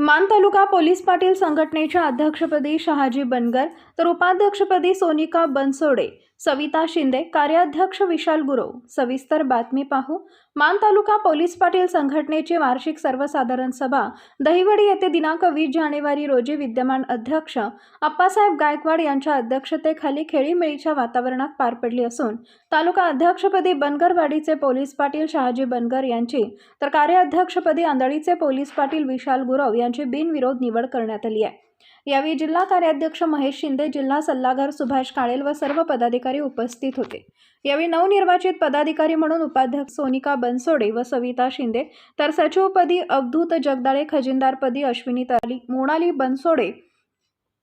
मान तालुका पोलीस पाटील संघटनेच्या अध्यक्षपदी शहाजी बनगर तर उपाध्यक्षपदी सोनिका बनसोडे सविता शिंदे कार्याध्यक्ष विशाल गुरव. सविस्तर बातमी पाहू. मान तालुका पोलीस पाटील संघटनेची वार्षिक सर्वसाधारण सभा. दहिवडी येथे दिनांक वीस जानेवारी रोजी विद्यमान अध्यक्ष अप्पासाहेब गायकवाड यांच्या अध्यक्षतेखाली खेळीमेळीच्या वातावरणात पार पडली असून तालुका अध्यक्षपदी बनगरवाडीचे पोलीस पाटील शहाजी बनगर यांची तर कार्याध्यक्षपदी आंधळीचे पोलीस पाटील विशाल गुरव यांची बिनविरोध निवड करण्यात आली आहे. यावेळी जिल्हा कार्याध्यक्ष महेश शिंदे जिल्हा सल्लागार सुभाष काळेल व सर्व पदाधिकारी उपस्थित होते. यावेळी नवनिर्वाचित पदाधिकारी म्हणून उपाध्यक्ष सोनिका बनसोडे व सविता शिंदे तर सचिवपदी अवधूत जगदाळे खजिनदारपदी अश्विनी ताली मोनाली बनसोडे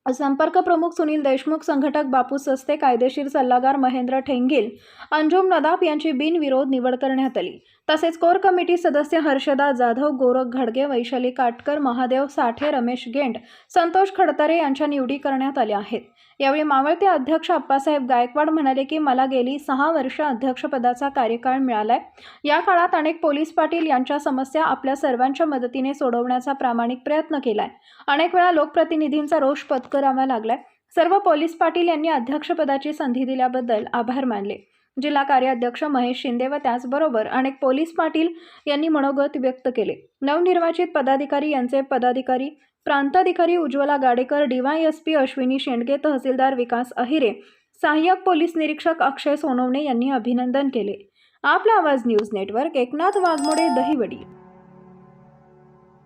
संपर्क प्रमुख सुनील देशमुख संघटक बापू सस्ते कायदेशीर सल्लागार महेंद्र ठेंगील अंजुम नदाफ यांची बिनविरोध निवड करण्यात आली. तसेच कोर कमिटी सदस्य हर्षदा जाधव गोरख घडगे वैशाली काटकर महादेव साठे रमेश गेंड संतोष खडतरे यांच्या निवडी करण्यात आल्या आहेत. यावेळी मावळते अध्यक्ष अप्पासाहेब गायकवाड म्हणाले की मला गेली सहा वर्ष अध्यक्षपदाचा कार्यकाळ मिळालाय. या काळात अनेक पोलीस पाटील यांच्या समस्या आपल्या सर्वांच्या मदतीने सोडवण्याचा प्रामाणिक प्रयत्न केलाय. अनेक वेळा लोकप्रतिनिधींचा रोष पत्करावा लागलाय. सर्व पोलीस पाटील यांनी अध्यक्षपदाची संधी दिल्याबद्दल आभार मानले. जिल्हा कार्याध्यक्ष महेश शिंदे व त्याचबरोबर अनेक पोलीस पाटील यांनी मनोगत व्यक्त केले. नवनिर्वाचित पदाधिकारी यांचे पदाधिकारी प्रांताधिकारी उज्ज्वला गाडेकर डीवायएसपी अश्विनी शेंडगे तहसीलदार विकास अहिरे सहाय्यक पोलीस निरीक्षक अक्षय सोनवणे यांनी अभिनंदन केले. Aapla Awaaz news network Eknath Waghmode Dahiwadi.